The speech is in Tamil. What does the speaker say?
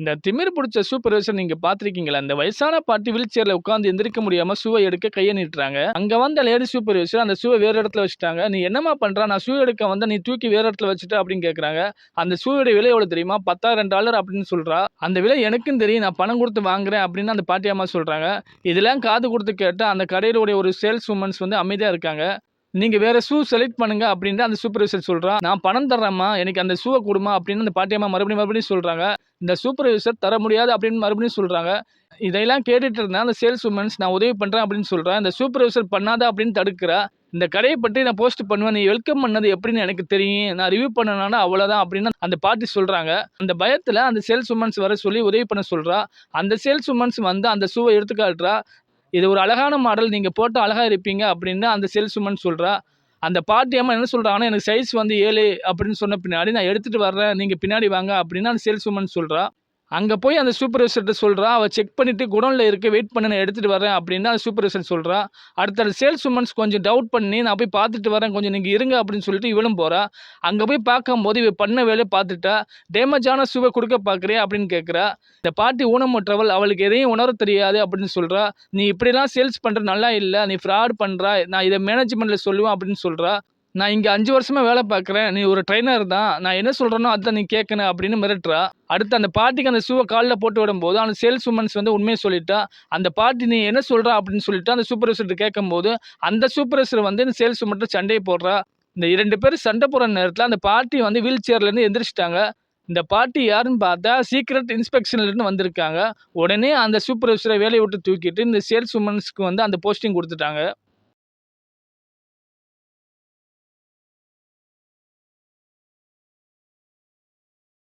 இந்த திமிர் பிடிச்ச சூப்பர்வைசர் நீங்க பாத்திருக்கீங்களா அந்த வயசான பாட்டி வீல் சேர்ல உட்காந்து எந்திரிக்க முடியாம ஷூவ எடுக்க கையை நீட்டுறாங்க. அங்க வந்த லேடி சூப்பர்வைசர் அந்த ஷூவை வேற இடத்துல வச்சுட்டாங்க. "நீ என்னம்மா பண்ற? நான் ஷூ எடுக்க வந்த நீ தூக்கி வேற இடத்துல வச்சுட்டு அப்படின்னு கேட்கறாங்க. அந்த ஷூவோட விலை எவ்வளவு தெரியுமா? $10,000 அப்படின்னு சொல்றா. அந்த விலை எனக்கும் தெரியும். நான் பணம் கொடுத்து வாங்குறேன் அப்படின்னு அந்த பாட்டி அம்மா சொல்றாங்க. இதெல்லாம் காது கொடுத்து கேட்டு அந்த கடையிலுடைய ஒரு சேல்ஸ் உமன்ஸ் வந்து அமைதியா இருக்காங்க. நீங்கள் வேறு ஷூ செலக்ட் பண்ணுங்க" அப்படின்னு அந்த சூப்பர்வைசர் சொல்கிறான் "நான் பணம் தர்றேம்மா எனக்கு அந்த ஷூவை கொடுமா அப்படின்னு அந்த பாட்டி அம்மா மறுபடியும் மறுபடியும் சொல்கிறாங்க இந்த சூப்பர்வைசர் தர முடியாது அப்படின்னு மறுபடியும் சொல்கிறாங்க இதையெல்லாம் கேட்டுட்டு இருந்தேன் அந்த சேல்ஸ் உமன்ஸ் "நான் உதவி பண்ணுறேன் அப்படின்னு சொல்கிறேன் இந்த சூப்பர்வைசர் பண்ணாத அப்படின்னு தடுக்கிறா. "இந்த கடையை பற்றி நான் போஸ்ட் பண்ணுவேன். நீ வெல்கம் பண்ணது எப்படின்னு எனக்கு தெரியும். நான் ரிவ்யூ பண்ணனால அவ்வளோதான் அப்படின்னு அந்த பாட்டி சொல்கிறாங்க அந்த பயத்தில் அந்த சேல்ஸ் உமன்ஸ் வர சொல்லி உதவி பண்ண சொல்கிறா அந்த சேல்ஸ் உமன்ஸ் வந்து அந்த ஷூவை எடுத்து காட்டுறா. "இது ஒரு அழகான மாடல். நீங்கள் போட்டு அழகா இருப்பீங்க" அப்படின்னு அந்த சேல்ஸ்மேன் சொல்கிறா அந்த பாட்டி அம்மா என்ன சொல்கிறாங்கன்னா "எனக்கு சைஸ் வந்து ஏழு அப்படின்னு சொன்ன பின்னாடி, "நான் எடுத்துகிட்டு வர்றேன். நீங்கள் பின்னாடி வாங்க" அப்படின்னு அந்த சேல்ஸ் வுமன் சொல்கிறா அங்கே போய் அந்த சூப்பர்வைசர்கிட்ட சொல்கிறான் அவள் செக் பண்ணிவிட்டு குடோனில் இருக்க வெயிட் பண்ணு. நான் எடுத்துட்டு வரேன் அப்படின்னு அந்த சூப்பர்வைசர் சொல்றா. அடுத்த சேல்ஸ் உமன்ஸ் கொஞ்சம் டவுட் பண்ணி, "நான் போய் பார்த்துட்டு வரேன். கொஞ்சம் நீங்கள் இருங்க" அப்படின்னு சொல்லிட்டு இவளும் போகிறா அங்கே போய் பார்க்கும்போது இவள் பண்ண வேலையை பார்த்துட்டா. "டேமேஜான ஷூவ கொடுக்க பார்க்குறியா அப்படின்னு கேட்குறா இந்த பாட்டி ஊனமுற்றவள். அவளுக்கு எதையும் உணரத் தெரியாது அப்படின்னு சொல்கிறா "நீ இப்படிலாம் சேல்ஸ் பண்ணுற நல்லா இல்லை நீ ஃப்ராட் பண்ணுறா நான் இதை மேனேஜ்மெண்ட்டில் சொல்லுவேன்" அப்படின்னு சொல்கிறா "நான் இங்கே அஞ்சு வருஷமாக வேலை பார்க்குறேன் நீ ஒரு ட்ரைனர் தான். நான் என்ன சொல்கிறேனோ அதான் நீ கேட்கணும்" அப்படின்னு மிரட்டுறா. அடுத்து அந்த பாட்டிக்கு அந்த ஷூவை காலில் போட்டு விடும்போது, அந்த சேல்ஸ் உமன்ஸ் வந்து உண்மையை சொல்லிட்டா. அந்த பாட்டி "நீ என்ன சொல்கிறா அப்படின்னு சொல்லிட்டு அந்த சூப்பர்வைசர்கிட்ட கேட்கும்போது, அந்த சூப்பர்வைசர் வந்து இந்த சேல்ஸ் வுமன்ட்ட சண்டையை போடுறா. இந்த இரண்டு பேரும் சண்டை போடுற நேரத்தில் அந்த பாட்டி வந்து வீல் சேர்லேருந்து எந்திரிச்சிட்டாங்க இந்த பாட்டி யாருன்னு பார்த்தா சீக்ரெட் இன்ஸ்பெக்ஷன்லேருந்து வந்திருக்காங்க. உடனே அந்த சூப்பர்வைசரை வேலையை விட்டு தூக்கிட்டு இந்த சேல்ஸ் உமன்ஸ்க்கு வந்து அந்த போஸ்டிங் கொடுத்துட்டாங்க